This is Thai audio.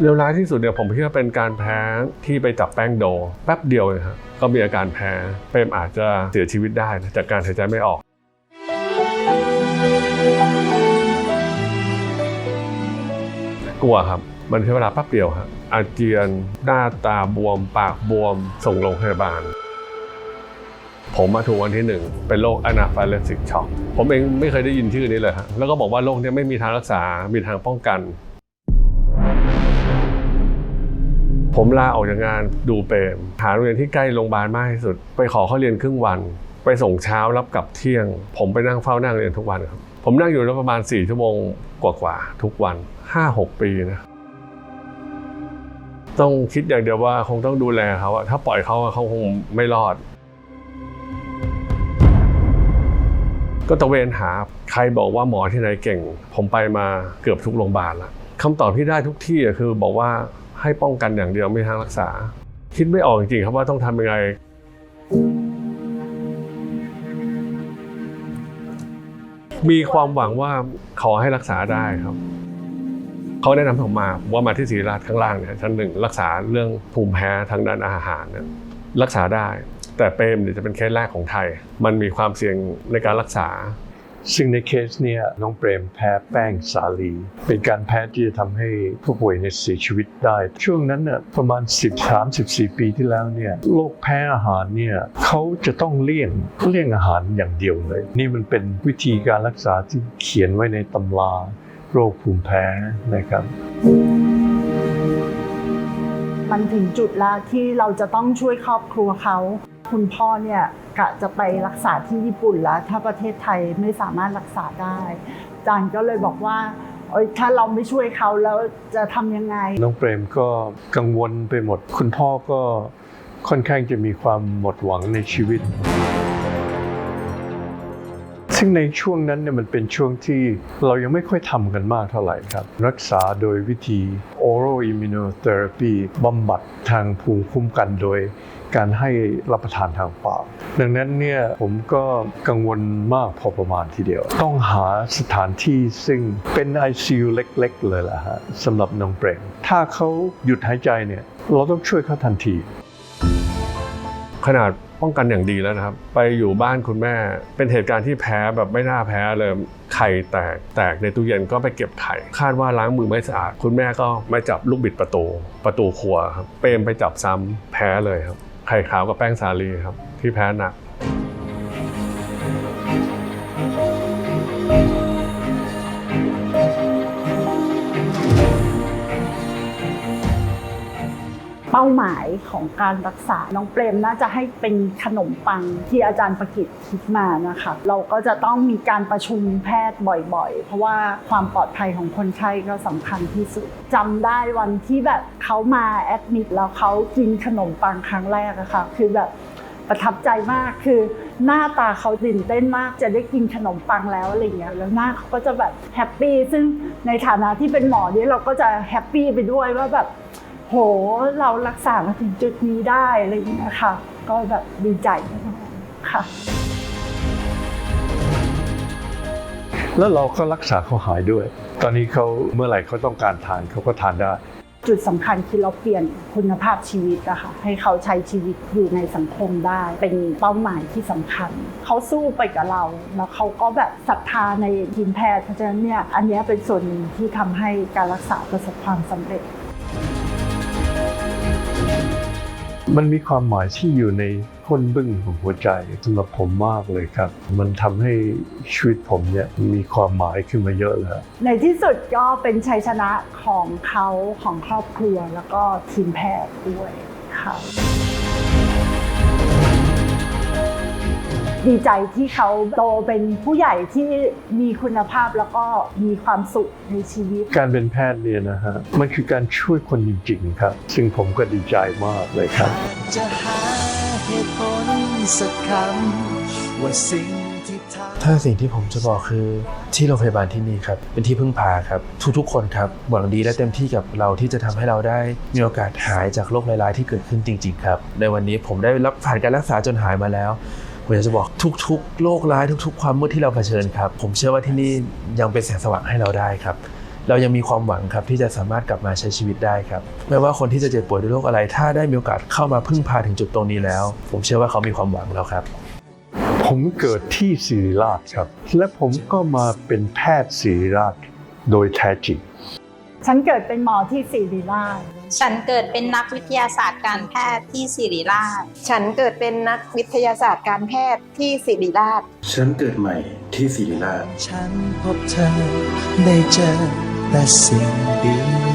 เลวร้ายที่สุดเนี่ยผมคิดว่าเป็นการแพ้ที่ไปจับแป้งโด แป๊บเดียวเลยครับก็มีอาการแพ้เปรมอาจจะเสียชีวิตได้นะจากการหายใจไม่ออกกลัวครับมันใช้เวลาแป๊บเดียวครับอาเจียนหน้าตาบวม ปากบวม ส่งโรงพยาบาล ผมมาถูกวันที่หนึ่งเป็นโรคอนาฟาเลซิกช็อกผมเองไม่เคยได้ยินชื่อนี้เลยฮะแล้วก็บอกว่าโรคนี้ไม่มีทางรักษา มีทางป้องกัน ผมลาออกจากงานดูเปรมหาโรงเรียนที่ใกล้โรงพยาบาลมากที่สุด ไปขอเขาเรียนครึ่งวัน ไปส่งเช้ารับกลับเที่ยง ผมไปนั่งเฝ้านั่งเรียนทุกวันครับ ผมนั่งอยู่แล้วประมาณ 4 ชั่วโมงกว่าๆทุกวัน 5-6 ปีนะต้องคิดอย่างเดียวว่าคงต้องดูแลเขาอะถ้าปล่อยเขาเขาคงไม่รอด ก็ตะเวนหาใครบอกว่าหมอที่ไหนเก่ง ผมไปมาเกือบทุกโรงพยาบาลล้วคำตอบที่ได้ทุกที่คือบอกว่า ให้ป้องกันอย่างเดียวไม่ทางรักษา คิดไม่ออกจริงๆครับว่าต้องทำยังไง มีความหวังว่าขอให้รักษาได้ครับเขาแนะนำผมมาว่ามาที่ศรีราชข้างล่างเนี่ยชั้นหนึ่งรักษาเรื่องภูมิแพ้ทางด้านอาหารเนี่ยรักษาได้ แต่เปรมเนี่ยจะเป็นเคสแรกของไทย มันมีความเสี่ยงในการรักษา ซึ่งในเคสเนี่ยน้องเปรมแพ้แป้งสาลี เป็นการแพ้ที่จะทำให้ผู้ป่วยเนี่ยเสียชีวิตได้ ช่วงนั้นน่ะประมาณ 13-14 ปีที่แล้วเนี่ยโรคแพ้อาหารเนี่ยเขาจะต้องเลี่ยงเลี่ยงอาหารอย่างเดียวเลย นี่มันเป็นวิธีการรักษาที่เขียนไว้ในตำราโรคภูมิแพ้นะครับมันถึงจุดแล้วที่เราจะต้องช่วยครอบครัวเขา คุณพ่อเนี่ย กะจะไปรักษาที่ญี่ปุ่นแล้ว ถ้าประเทศไทยไม่สามารถรักษาได้อาจารย์ก็เลยบอกว่าเอ้ยถ้าเราไม่ช่วยเขาแล้วจะทำยังไง น้องเปรมก็กังวลไปหมด คุณพ่อก็ค่อนข้างจะมีความหมดหวังในชีวิต ซึ่งในช่วงนั้นเนี่ยมันเป็นช่วงที่เรายังไม่ค่อยทำกันมากเท่าไหร่ครับ รักษาโดยวิธี oral immunotherapy บำบัดทางภูมิคุ้มกันโดยการให้รับประทานทางปาก ดังนั้นเนี่ยผมก็กังวลมากพอประมาณทีเดียว ต้องหาสถานที่ซึ่งเป็น ICU เล็ก ๆ เลยล่ะฮะสำหรับน้องเปรมถ้าเขาหยุดหายใจเนี่ยเราต้องช่วยเขาทันที ขนาดป้องกันอย่างดีแล้วนะครับ ไปอยู่บ้านคุณแม่ เป็นเหตุการณ์ที่แพ้แบบไม่น่าแพ้เลยไข่แตกแตกในตู้เย็นก็ไปเก็บไข่ คาดว่าล้างมือไม่สะอาด คุณแม่ก็ไม่จับลูกบิดประตู ประตูครัวครับเปรมไปจับซ้ำแพ้เลยครับ ไข่ขาวกับแป้งสาลีครับที่แพ้หนัก เป้าหมายของการรักษา น้องเปรมน่าจะให้เป็นขนมปังที่อาจารย์ประกิตคิดมานะคะ เราก็จะต้องมีการประชุมแพทย์บ่อยๆ เพราะว่าความปลอดภัยของคนไข้ก็สำคัญที่สุดจำได้วันที่แบบเขามาแอดมิดแล้วเขากินขนมปังครั้งแรกอะค่ะคือแบบประทับใจมากคือหน้าตาเขาตื่นเต้นมากจะได้กินขนมปังแล้วอะไรเงี้ยแล้วหน้าเขาก็จะแบบแฮปปี้ซึ่งในฐานะที่เป็นหมอเนี่ยเราก็จะแฮปปี้ไปด้วยว่าแบบ โหเรารักษามาถึงจุดนี้ได้อะไรอย่างเงี้ยค่ะ ก็แบบดีใจค่ะ แล้วเราก็รักษาเขาหายด้วย ตอนนี้เขาเมื่อไหร่เขาต้องการทานเขาก็ทานได้ จุดสำคัญคือเราเปลี่ยนคุณภาพชีวิตอะค่ะให้เขาใช้ชีวิตอยู่ในสังคมได้ เป็นเป้าหมายที่สำคัญ เขาสู้ไปกับเรา แล้วเขาก็แบบศรัทธาในทีมแพทย์เพราะฉะนั้นเนี่ยอันเนี้ยเป็นส่วนหนึ่งที่ทำให้การรักษาประสบความสำเร็จ มันมีความหมายที่อยู่ในก้นบึ้งของหัวใจสำหรับผมมากเลยครับ มันทำให้ชีวิตผมเนี่ยมีความหมายขึ้นมาเยอะเลยในที่สุดก็เป็นชัยชนะของเขาของครอบครัวแล้วก็ทีมแพทย์ด้วยค่ะ ดีใจที่เขาโตเป็นผู้ใหญ่ที่มีคุณภาพแล้วก็มีความสุขในชีวิต การเป็นแพทย์เนี่ยนะฮะมันคือการช่วยคนจริงๆครับ ซึ่งผมก็ดีใจมากเลยครับ จะหาเหตุผลสักคำว่าสิ่งที่ทำถ้าสิ่งที่ผมจะบอกคือที่โรงพยาบาลที่นี่ครับ เป็นที่พึ่งพาครับ ทุกๆ คนครับหวังดีและเต็มที่กับเราที่จะทำให้เราได้ มีโอกาสหายจากโรคร้ายๆที่เกิดขึ้นจริง ๆ ครับ ในวันนี้ผมได้รับผ่านการรักษาจนหายมาแล้ว ผมอยากจะบอกทุกๆโรคร้ายทุก ๆ ความมืดที่เราเผชิญครับ ผมเชื่อว่าที่นี่ยังเป็นแสงสว่างให้เราได้ครับเรายังมีความหวังครับที่จะสามารถกลับมาใช้ชีวิตได้ครับไม่ว่าคนที่จะเจ็บป่วยด้วยโรคอะไร ถ้าได้มีโอกาสเข้ามาพึ่งพาถึงจุดตรงนี้แล้ว ผมเชื่อว่าเขามีความหวังแล้วครับ ผมเกิดที่ศิริราชครับ และผมก็มาเป็นแพทย์ศิริราชโดยแท้จริง ฉันเกิดเป็นหมอที่ศิริราช ฉันเกิดเป็นนักวิทยาศาสตร์การแพทย์ที่ศิริราช ฉันเกิดเป็นนักวิทยาศาสตร์การแพทย์ที่ศิริราช ฉันเกิดใหม่ที่ศิริราช ฉันพบเธอได้เจอแต่สิ่งดี